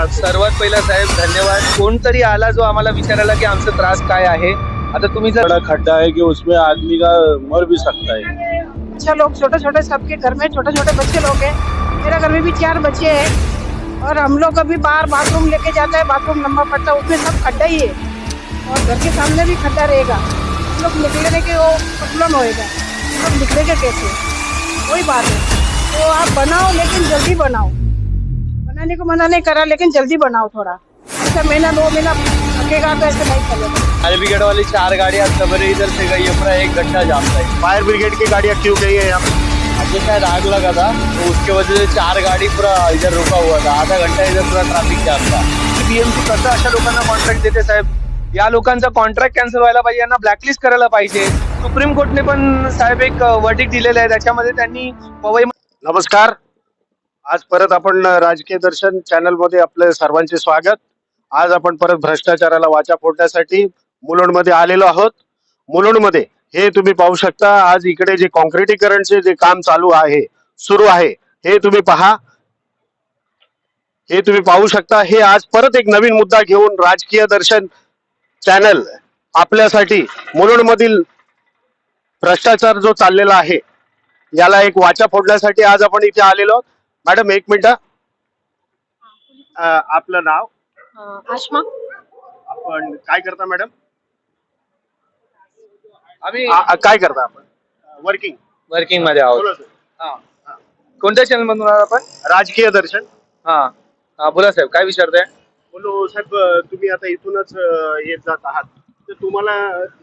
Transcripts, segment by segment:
त्रास सर्वात पहिला साहेब धन्यवाद. कोणतरी आला जो आम्हाला विचारायला की आमचा त्रास काय आहे? आता तुम्ही जर बड़ा खड्डा है कि उसमें आदमी का मर भी सकता है. अच्छा लोग छोटे छोटे सबके घर में छोटे छोटे बच्चे लोग हैं। मेरा घर में भी चार बच्चे हैं और हम लोग अभी बाहर बाथरूम लेके जाता है बाथरूम लंबा पड़ता है उसमें सब खड्डा ही है। और घर के सामने भी खड्डा रहेगा। हम लोग निकलने के वो प्रॉब्लम होएगा। हम लोग निकलेगा कैसे? कोई बात नहीं। तो आप बनाओ लेकिन जल्दी बनाओ। बनाने को मना नहीं करा लेकिन जल्दी बनाओ थोड़ा। ऐसा महीना दो महीना लगेगा तो ऐसे नहीं चलेगा। फायर ब्रिगेड वाली चार गाड़ियाँ सवेरे इधर से गई है पूरा एक घंटा जाम था। फायर ब्रिगेड की गाड़ियाँ क्यों गई है यहाँ आज शायद आग लगा था तो उसके वजह से चार गाड़ी पूरा इधर रुका हुआ था। आधा घंटा इधर पूरा ट्रॅफिक जाम था। बीएमसी कसं अशा लोकांना कॉन्ट्रॅक्ट देते साहेब। या लोकांचा कॉन्ट्रॅक्ट कॅन्सल व्हायला पाहिजे यांना ब्लॅकलिस्ट करायला पाहिजे. सुप्रीम कोर्टने पण साहेब एक वर्डिक दिलेलं आहे. त्याच्यामध्ये त्यांनी पवई नमस्कार. आज परत आपण राजकीय दर्शन चॅनलमध्ये आपले सर्वांचे स्वागत. आज आपण परत भ्रष्टाचाराला वाचा फोडण्यासाठी मुलुंडमध्ये आलेलो आहोत. मुलुंडमध्ये हे तुम्ही पाहू शकता. आज इकडे जे कॉन्क्रिटीकरणचे जे काम चालू आहे सुरू आहे हे तुम्ही पहा. हे तुम्ही पाहू शकता. हे आज परत एक नवीन मुद्दा घेऊन राजकीय दर्शन चॅनल आपल्यासाठी मुलुंडमधील भ्रष्टाचार जो चाललेला आहे याला एक वाचा फोडण्यासाठी आज आपण इथे आलेलो आहोत. मॅडम एक मिनिट आपलं नाव? आशमा. आपण काय करता मॅडम? आम्ही आ- काय करता आपण? वर्किंग. वर्किंगमध्ये आहोत. हा. कोणत्या चॅनल मधून आहात आपण? राजकीय दर्शन. हा. हा बोला साहेब. काय विचारताय? बोलो साहेब तुम्ही आता इथूनच अ, येत जात आहात. तर तुम्हाला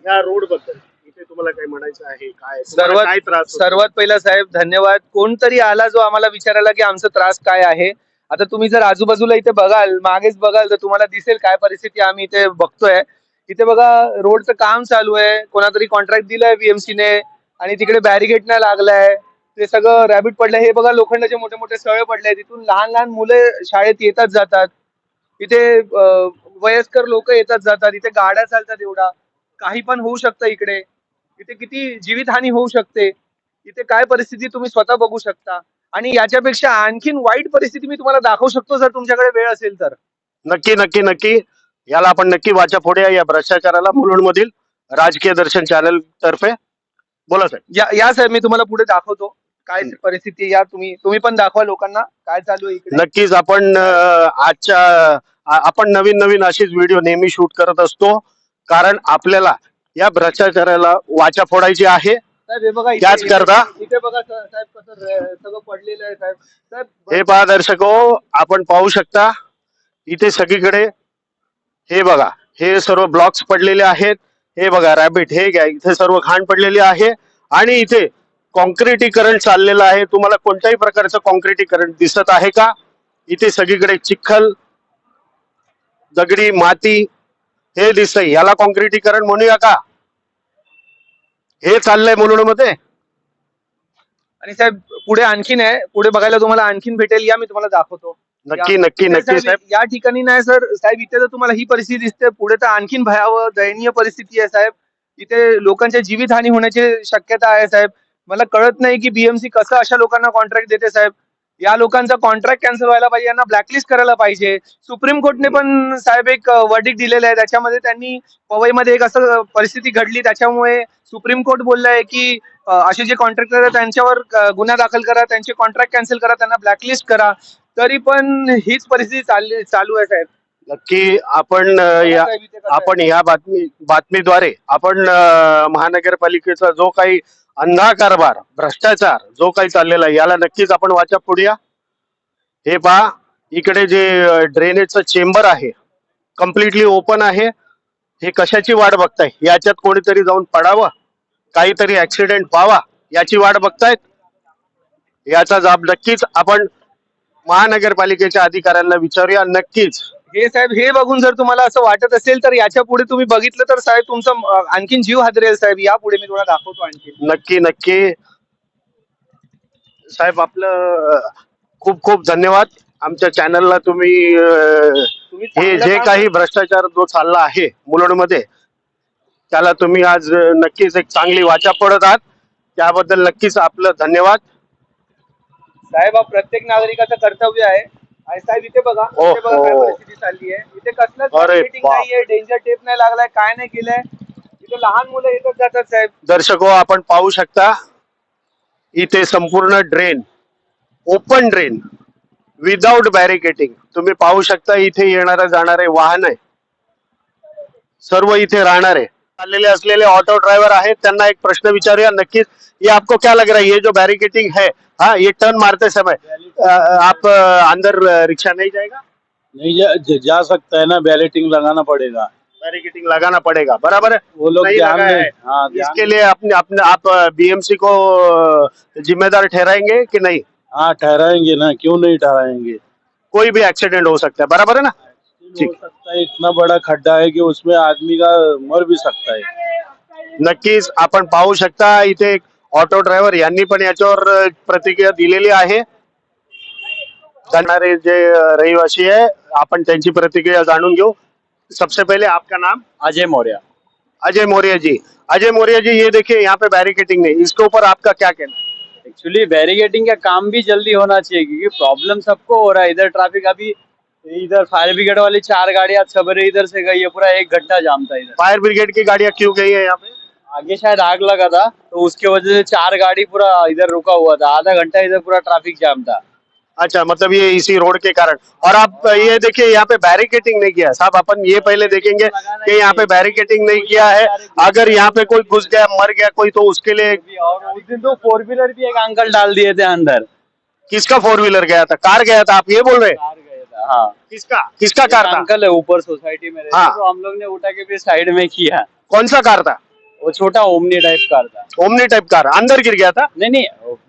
ह्या रोडबद्दल इथे तुम्हाला काय म्हणायचं आहे? काय? तुम्हाला सर्वात काय त्रास होतो? सर्वात पहिला साहेब धन्यवाद. कोणतरी आला जो आम्हाला विचारायला की आमचा त्रास काय आहे? आता तुम्ही जर आजूबाजूला इथे बघाल मागेच बघाल तर तुम्हाला दिसेल काय परिस्थिती आम्ही इथे बघतोय. इथे बघा रोडचं काम चालू आहे. कोणातरी कॉन्ट्रॅक्ट दिलंय बीएमसी ने आणि तिकडे बॅरिगेट नाही लागलाय. ते सगळं रॅबिट पडलंय. हे बघा लोखंडाचे मोठे मोठे सळे पडले तिथून लहान लहान मुले शाळेत येतात जातात. इथे अं, वयस्कर लोक येतात जातात. इथे गाड्या चालतात एवढा काही पण होऊ शकतं इकडे. इथे किती जीवितहानी होऊ शकते? इथे काय परिस्थिती तुम्ही स्वतः बघू शकता? आणि याच्यापेक्षा आणखीन वाईट परिस्थिती मी तुम्हाला दाखवू शकतो जर तुमच्याकडे वेळ असेल तर. नक्की नक्की नक्की. याला आपण नक्की वाचा फोडूया या भ्रष्टाचाराला मुलुंड मधील राजकीय दर्शन चॅनल तर्फे. बोला साहेब. या या साहेब मी तुम्हाला पुढे दाखवतो. काय परिस्थिती या तुम्ही तुम्ही पण दाखवा लोकांना. काय चालू आहे नक्कीच आपण आजच्या आपण नवीन नवीन अशीच व्हिडिओ नेहमी शूट करत असतो. कारण आपल्याला या भ्रष्टाचाराला वाचा फोडायची आहे. हे त्याच करता? इथे बघा स- साहेब कसं र- सगळं पडलेलं आहे साहेब. साहेब हे पहा दर्शको आपण पाहू शकता इथे सगळीकडे हे बघा हे सर्व ब्लॉक्स पडलेले आहेत. हे बघा रॅबिट हे घ्या इथे सर्व घाण पडलेली आहे. आणि इथे कॉन्क्रिटीकरण चाललेलं आहे. तुम्हाला कोणत्याही प्रकारचं कॉन्क्रिटीकरण दिसत आहे का? इथे सगळीकडे चिखल दगडी माती हे दिसतंय. याला कॉन्क्रिटीकरण म्हणूया का? हे चाललंय मुलुंडमध्ये. आणि साहेब पुढे आणखीन आहे. पुढे बघायला तुम्हाला आणखीन भेटेल. या मी तुम्हाला दाखवतो. नक्की नक्की नक्की साहेब. या ठिकाणी नाही सर. साहेब इथे तर तुम्हाला ही परिस्थिती दिसते. पुढे तर आणखीन भयावह दयनीय परिस्थिती आहे साहेब. इथे लोकांच्या जीवितहानी होण्याची शक्यता आहे साहेब. मला कळत नाही की बीएमसी कसं अशा लोकांना कॉन्ट्रॅक्ट देते साहेब. या लोकांचा कॉन्ट्रॅक्ट कॅन्सल व्हायला पाहिजे यांना ब्लॅकलिस्ट करायला पाहिजे. सुप्रीम कोर्टने पण साहेब एक वर्डिक दिलेलं आहे. त्याच्यामध्ये त्यांनी पवईमध्ये एक असं परिस्थिती घडली. त्याच्यामुळे सुप्रीम कोर्ट बोललाय की असे जे कॉन्ट्रॅक्टर आहेत त्यांच्यावर गुन्हा दाखल करा त्यांचे कॉन्ट्रॅक्ट कॅन्सल करा त्यांना ब्लॅकलिस्ट करा. तरी पण हीच परिस्थिती चालली चालू आहे साहेब. नक्की आपण या? आपण या बातमी बातमीद्वारे आपण महानगरपालिकेचा जो काही अंधा कारभार भ्रष्टाचार जो काही चाललेला आहे याला नक्कीच आपण वाचा पुढूया हे पहा इकडे जे ड्रेनेजचं चेंबर आहे कम्प्लिटली ओपन आहे. हे कशाची वाट बघताय? याच्यात कोणीतरी जाऊन पडावं? काहीतरी ऍक्सिडेंट व्हावा? याची वाट बघतायत? याचा जाब नक्कीच आपण महानगरपालिकेच्या अधिकाऱ्यांना विचारूया. नक्कीच. हे साहेब हे बघून जर तुम्हाला असं वाटत असेल तर याच्यापुढे तुम्ही बघितलं तर साहेब तुमचा अ, आणखीन जीव हादरेल साहेब. या पुढे मी तुम्हाला दाखवतो आणखीन. नक्की नक्की. साहेब आपलं अं, खूप खूप धन्यवाद. आमच्या चॅनलला तुम्ही अं, तुम्ही हे चांगलं जे काम- काही भ्रष्टाचार जो चालला आहे मुलुंडमध्ये त्याला तुम्ही आज अं, नक्कीच एक चांगली वाचा पडत आहात. त्याबद्दल नक्कीच आपलं धन्यवाद. साहेब हा प्रत्येक नागरिकाचं कर्तव्य आहे. साहेब इथे बघा. इथे बघा काय परिस्थिती चालली आहे. इथे कसलंच मीटिंग. नाहीये डेंजर टेप नाही लागलाय काय नाही केलंय. इथे लहान मुलं येतात जातात साहेब. दर्शको आपण पाहू शकता इथे संपूर्ण drain open drain without barricading तुम्ही पाहू शकता इथे येणारे जाणारे वाहन आहे. सर्व इथे राहणार. असलेले ऑटो ड्रायव्हर आहेत त्यांना एक प्रश्न विचारूया. नक्कीच ये आपको क्या लग रहा है? ये जो बैरिकेटिंग है हाँ ये टर्न मारते समय अ, आप अंदर रिक्शा नहीं जाएगा? नहीं जा, ज- जा सकता है ना बैलेटिंग लगाना पड़ेगा। बैरिकेटिंग लगाना पड़ेगा बराबर है? वो लोग ध्यान है। हाँ इसके लिए अपने अपने आप बीएमसी को जिम्मेदार ठहराएँगे कि नहीं? हाँ ठहराएँगे ना क्यों नहीं ठहराएँगे? कोई भी एक्सीडेंट हो सकता है बराबर है ना? हो सकता है इतना बड़ा खड्डा है कि उसमें आदमी का मर भी सकता है। नक्कीच आपण पाहू शकता इथे एक ऑटो ड्रायव्हर यांनी पण याच्यावर प्रतिक्रिया दिलेली आहे. जाणारे जे रहिवासी आहे आपण त्यांची प्रतिक्रिया जाणून घेऊ. सबसे पहले आपका नाम? अजय मौर्य। अजय मौर्य जी. अजय मौर्य जी ये देखिए यहाँ पे बैरिकेटिंग नहीं इसके ऊपर आपका क्या कहना है? एक्चुअली बैरिकेटिंग का काम भी जल्दी होना चाहिए क्योंकि प्रॉब्लम सबको हो रहा है। इधर ट्रैफ़िक अभी इधर फायर ब्रिगेड वाली चार गाड़ियाँ सवेरे इधर से गई है पूरा एक घंटा जाम था इधर। फायर ब्रिगेड की गाड़ियाँ क्यों गई है यहाँ पे? आगे शायद आग लगा था तो उसके वजह से चार गाड़ी पूरा इधर रुका हुआ था आधा घंटा इधर पूरा ट्रैफ़िक जाम था। अच्छा मतलब ये इसी रोड के कारण। और आप ये देखिए यहाँ पे बैरिकेटिंग नहीं किया साहब अपन ये पहले देखेंगे कि यहाँ पे बैरिकेटिंग नहीं किया है। अगर यहाँ पे कोई घुस गया मर गया कोई तो उसके लिए और उस दिन तो फोर व्हीलर भी एक अंकल डाल दिए थे अंदर। किसका फोर व्हीलर गया था? कार गया था आप ये बोल रहे हैं? हाँ। किसका? किसका कार था? अंकल है ऊपर सोसाइटी में रहते हाँ। तो हम लोग ने उठा के फिर साइड में किया। कौन सा कार था? वो छोटा ओमनी टाइप कार था। ओमनी टाइप कार अंदर गिर गया था? नहीं नहीं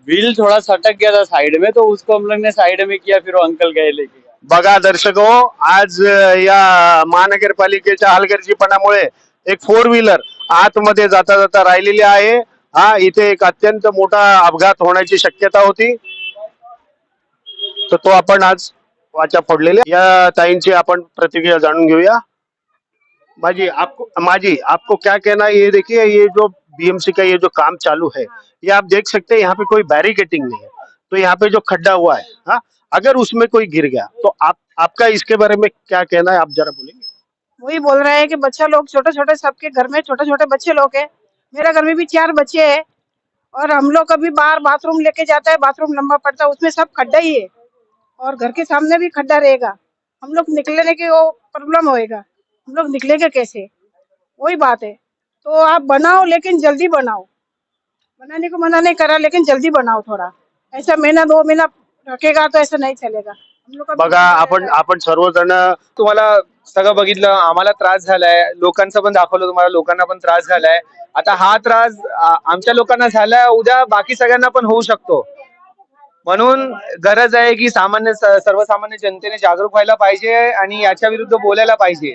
व्हील थोड़ा सटक गया था साइड में तो उसको हम लोग ने साइड में किया फिर वो अंकल गए लेके। बघा दर्शको आज या महानगरपालिकेच्या हलगर्जीपणामुळे एक फोर व्हीलर आतमध्ये जाता जाता राहिलेली आहे. हा इथे एक अत्यंत मोठा अपघात होण्याची शक्यता होती. तर तो आपण आज वाचा फोडलेल्या. या ताईंची आपण प्रतिक्रिया जाणून घेऊया. माझी आपको माझी आपको क्या कहना है? ये देखिए, ये जो बीएमसी का ये जो काम चालू है, ये आप देख सकते हैं, यहाँ पे कोई बैरिकेटिंग नहीं है। तो यहाँ पे जो खड्डा हुआ है हाँ अगर उसमें कोई गिर गया तो आप, आपका इसके बारे में क्या कहना है? आप जरा बोलेंगे। वही बोल रहे हैं कि बच्चा लोग छोटे छोटे सबके घर में छोटे छोटे बच्चे लोग हैं। मेरे घर में भी चार बच्चे हैं। और हम लोग कभी बाहर बाथरूम लेके जाता है बाथरूम लंबा पड़ता है, उसमें सब खड्डा ही है। और घर के सामने भी खड्डा रहेगा। हम लोग निकलने के वो प्रॉब्लम होएगा। हम लोग निकलेंगे कैसे? वही बात है। तो आप बनाओ लेकिन जल्दी बनाओ। बनाने को मना नहीं करा लेकिन जल्दी बनाओ थोड़ा। ऐसा महीना दो महीना रखेगा तो ऐसा नहीं चलेगा। हम लोग का भी बघा आपण आपण सर्वजण तुम्हाला सगळं बघितलं आम्हाला त्रास झालाय. लोकांचं पण दाखवलं तुम्हाला लोकांना पण त्रास झालाय. आता हा त्रास आ- आमच्या लोकांना झालाय उद्या बाकी सगळ्यांना पण होऊ शकतो. म्हणून गरज आहे की सामान्य सर्वसामान्य जनतेने जागरूक व्हायला पाहिजे आणि याच्या विरुद्ध बोलायला पाहिजे.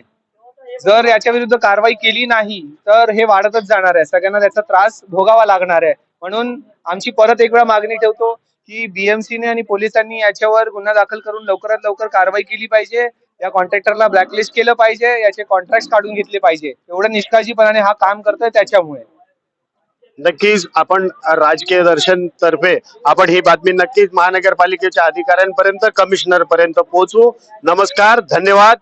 जर याच्या विरुद्ध कारवाई केली नाही तर हे वाढतच जाणार आहे. सगळ्यांना त्याचा त्रास भोगावा लागणार आहे. म्हणून आमची परत एक वेळा मागणी ठेवतो की बीएमसीने आणि पोलिसांनी याच्यावर गुन्हा दाखल करून लवकरात लवकर कारवाई केली पाहिजे. या कॉन्ट्रॅक्टरला ब्लॅकलिस्ट केलं पाहिजे. याचे कॉन्ट्रॅक्ट काढून घेतले पाहिजे. एवढं निष्काळजीपणाने हा काम करतोय त्याच्यामुळे. नक्कीच आपण राजकीय दर्शन तर्फे आपण ही बातमी नक्कीच महानगरपालिकेच्या अधिकाऱ्यांपर्यंत कमिशनर पर्यंत पोहोचवू नमस्कार धन्यवाद.